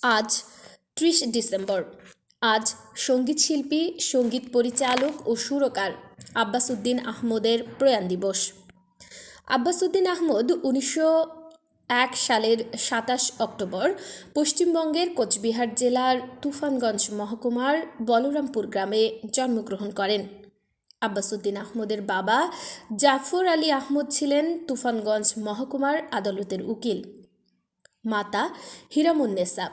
আজ ত্রিশ ডিসেম্বর। আজ সংগীত শিল্পী সংগীত পরিচালক ও সুরকার আব্বাস উদ্দিন আহমদের প্রয়াণ দিবস। আব্বাস উদ্দিন আহমদ উনিশশো এক সালের সাতাশ অক্টোবর পশ্চিমবঙ্গের কোচবিহার জেলার তুফানগঞ্জ মহকুমার বলরামপুর গ্রামে জন্মগ্রহণ করেন। আব্বাসুদ্দিন আহমদের বাবা জাফর আলী আহমদ ছিলেন তুফানগঞ্জ মহকুমার আদালতের উকিল। মাতা হিরামুন্নেসা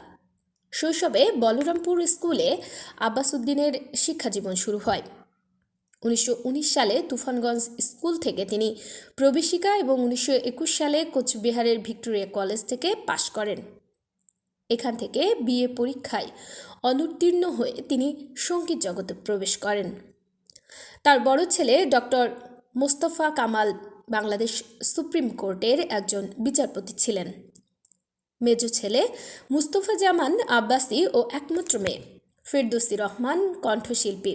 শৈশবে বলরামপুর স্কুলে আব্বাসুদ্দিনের শিক্ষাজীবন শুরু হয়। উনিশশো উনিশ সালে তুফানগঞ্জ স্কুল থেকে তিনি প্রবেশিকা এবং উনিশশো একুশ সালে কোচবিহারের ভিক্টোরিয়া কলেজ থেকে পাশ করেন। এখান থেকে বিএ পরীক্ষায় অনুত্তীর্ণ হয়ে তিনি সংগীত জগতে প্রবেশ করেন। তার বড় ছেলে ডক্টর মোস্তফা কামাল বাংলাদেশ সুপ্রিম কোর্টের একজন বিচারপতি ছিলেন। মেজ ছেলে মুস্তফা জামান আব্বাসি ও একমাত্র মেয়ে, ফেরদৌসি রহমান কণ্ঠশিল্পী।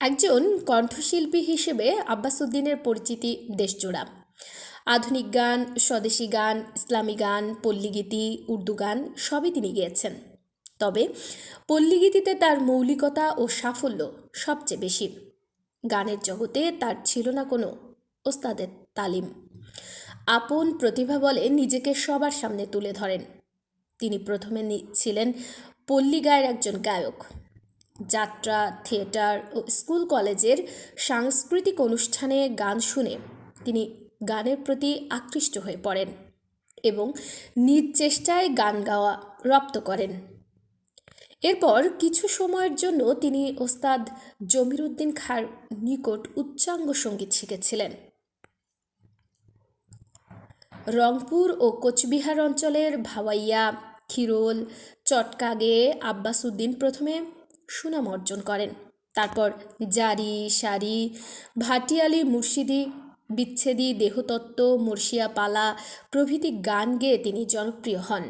একজন কণ্ঠশিল্পী হিসেবে আব্বাসুদ্দিনের পরিচিতি দেশজোড়া। আধুনিক গান, স্বদেশী গান, ইসলামী গান, পল্লীগীতি, উর্দু গান সবই তিনি গেয়েছেন। তবে পল্লীগীতিতে তার মৌলিকতা ও সাফল্য সবচেয়ে বেশি। গানের জগতে তার ছিল না কোনো ওস্তাদের তালিম। আপন প্রতিভা বলে নিজেকে সবার সামনে তুলে ধরেন। তিনি প্রথমে ছিলেন পল্লী গায়ের একজন গায়ক। যাত্রা, থিয়েটার ও স্কুল কলেজের সাংস্কৃতিক অনুষ্ঠানে গান শুনে তিনি গানের প্রতি আকৃষ্ট হয়ে পড়েন এবং নিজ চেষ্টায় গান গাওয়া রপ্ত করেন। এরপর কিছু সময়ের জন্য তিনি ওস্তাদ জমিরুদ্দিন খাঁর নিকট উচ্চাঙ্গ সংগীত শিখেছিলেন। রংপুর ও কোচবিহার অঞ্চলের ভাওয়াইয়া খিরোল চটকাগে আব্বাসুদ্দিন প্রথমে সুনাম অর্জন করেন। তারপর জারি, সারি, ভাটিয়ালি, মুর্শিদি, বিচ্ছেদি, দেহতত্ত্ব মুর্শিয়া পালা প্রভৃতি গান গেয়ে তিনি জনপ্রিয় হন।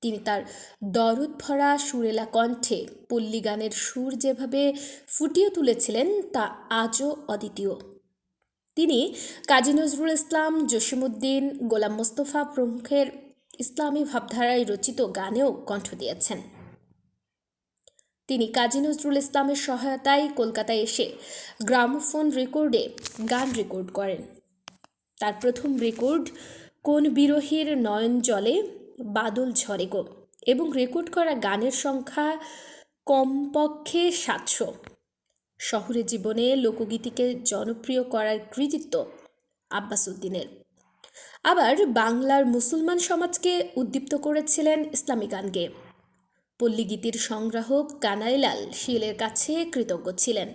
তিনি তার দরদ ভরা সুরেলা কণ্ঠে পল্লী গানের সুর যেভাবে ফুটিয়ে তুলেছিলেন, তা আজও অদ্বিতীয়। তিনি কাজী নজরুল ইসলাম জসিমুদ্দিন গোলাম মোস্তফা প্রমুখের ইসলামী ভাবধারায় রচিত গানেও কণ্ঠ দিয়েছেন। তিনি কাজী নজরুল ইসলামের সহায়তায় কলকাতায় এসে গ্রামোফোন রেকর্ডে গান রেকর্ড করেন। তার প্রথম রেকর্ড, কোন বিরোহীর নয়ন জলে বাদল ঝরে গো, এবং রেকর্ড করা গানের সংখ্যা কমপক্ষে সাতশো। শহুরে জীবনে লোকগীতিকে জনপ্রিয় করার কৃতিত্ব আব্বাস উদ্দিনের। আবার বাংলার মুসলমান সমাজকে উদ্দীপ্ত করেছিলেন ইসলামী গানকে। পল্লীগীতির সংগ্রাহক কানাইলাল শীলের কাছে কৃতজ্ঞ ছিলেন।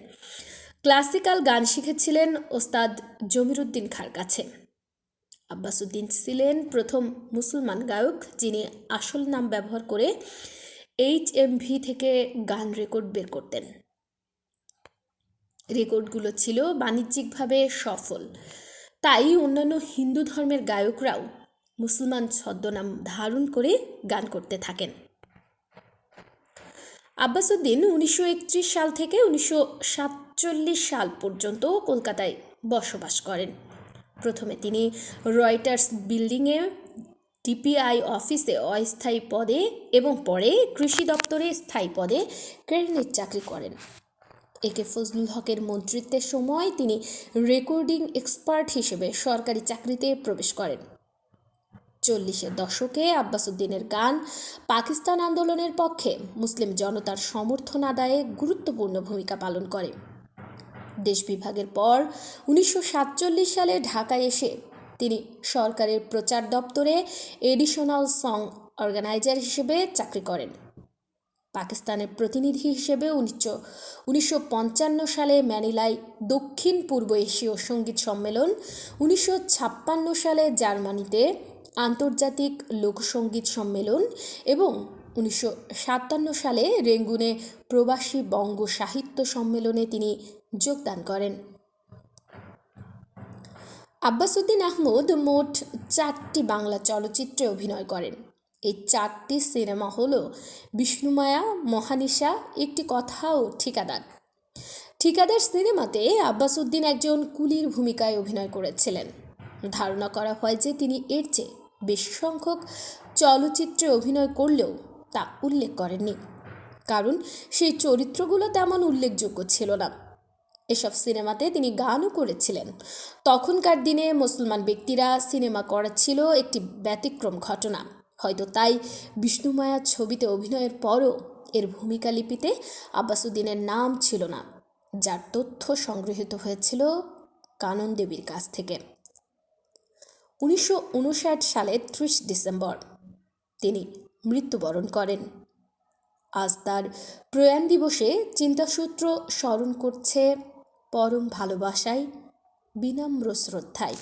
ক্লাসিক্যাল গান শিখেছিলেন ওস্তাদ জমিরুদ্দিন খাঁর কাছে। আব্বাসুদ্দিন ছিলেন প্রথম মুসলমান গায়ক যিনি আসল নাম ব্যবহার করে এইচ এম ভি থেকে গান রেকর্ড বের করতেন। রেকর্ডগুলো ছিল বাণিজ্যিকভাবে সফল। তাই অন্যান্য হিন্দু ধর্মের গায়করাও মুসলমান ছদ্মনাম ধারণ করে গান করতে থাকেন। আব্বাসুদ্দিন উনিশশো একত্রিশ সাল থেকে উনিশশো সাতচল্লিশ সাল পর্যন্ত কলকাতায় বসবাস করেন। প্রথমে তিনি রয়টার্স বিল্ডিংয়ে ডিপিআই অফিসে অস্থায়ী পদে এবং পরে কৃষি দপ্তরে স্থায়ী পদে ক্রেডিট চাকরি করেন। একে ফজলুল হকের মন্ত্রিত্বের সময় তিনি রেকর্ডিং এক্সপার্ট হিসেবে সরকারি চাকরিতে প্রবেশ করেন। চল্লিশের দশকে আব্বাসুদ্দিনের গান পাকিস্তান আন্দোলনের পক্ষে মুসলিম জনতার সমর্থন আদায়ে গুরুত্বপূর্ণ ভূমিকা পালন করে। দেশ বিভাগের পর উনিশশো সাতচল্লিশ সালে ঢাকায় এসে তিনি সরকারের প্রচার দপ্তরে এডিশনাল সং অর্গানাইজার হিসেবে চাকরি করেন। পাকিস্তানের প্রতিনিধি হিসেবে উনিশশো উনিশশো সালে ম্যানিলায় দক্ষিণ পূর্ব এশীয় সংগীত সম্মেলন, উনিশশো ছাপ্পান্ন সালে জার্মানিতে আন্তর্জাতিক লোকসঙ্গীত সম্মেলন এবং উনিশশো সাতান্ন সালে রেঙ্গুনে প্রবাসী বঙ্গ সাহিত্য সম্মেলনে তিনি যোগদান করেন। আব্বাসুদ্দিন আহমদ মোট চারটি বাংলা চলচ্চিত্রে অভিনয় করেন। এই চারটি সিনেমা হলো বিষ্ণুমায়া, মহানিশা, একটি কথাও ঠিকাদার। ঠিকাদার সিনেমাতে আব্বাসুদ্দিন একজন কুলির ভূমিকায় অভিনয় করেছিলেন। ধারণা করা হয় যে তিনি এর চেয়ে বেশি সংখ্যক চলচ্চিত্রে অভিনয় করলেও তা উল্লেখ করেননি। কারণ সেই চরিত্রগুলো তেমন উল্লেখযোগ্য ছিল না। এসব সিনেমাতে তিনি গানও করেছিলেন। তখনকার দিনে মুসলমান ব্যক্তিরা সিনেমা করা ছিল একটি ব্যতিক্রম ঘটনা। হয়তো তাই বিষ্ণুমায়া ছবিতে অভিনয়ের পরও এর ভূমিকা লিপিতে আব্বাসুদ্দিনের নাম ছিল না, যার তথ্য সংগৃহীত হয়েছিল কানন দেবীর কাছ থেকে। উনিশশো উনষাট সালের ত্রিশ ডিসেম্বর তিনি মৃত্যুবরণ করেন। আজ তার প্রয়াণ দিবসে চিন্তাসূত্র স্মরণ করছে পরম ভালোবাসায় বিনম্র শ্রদ্ধায়।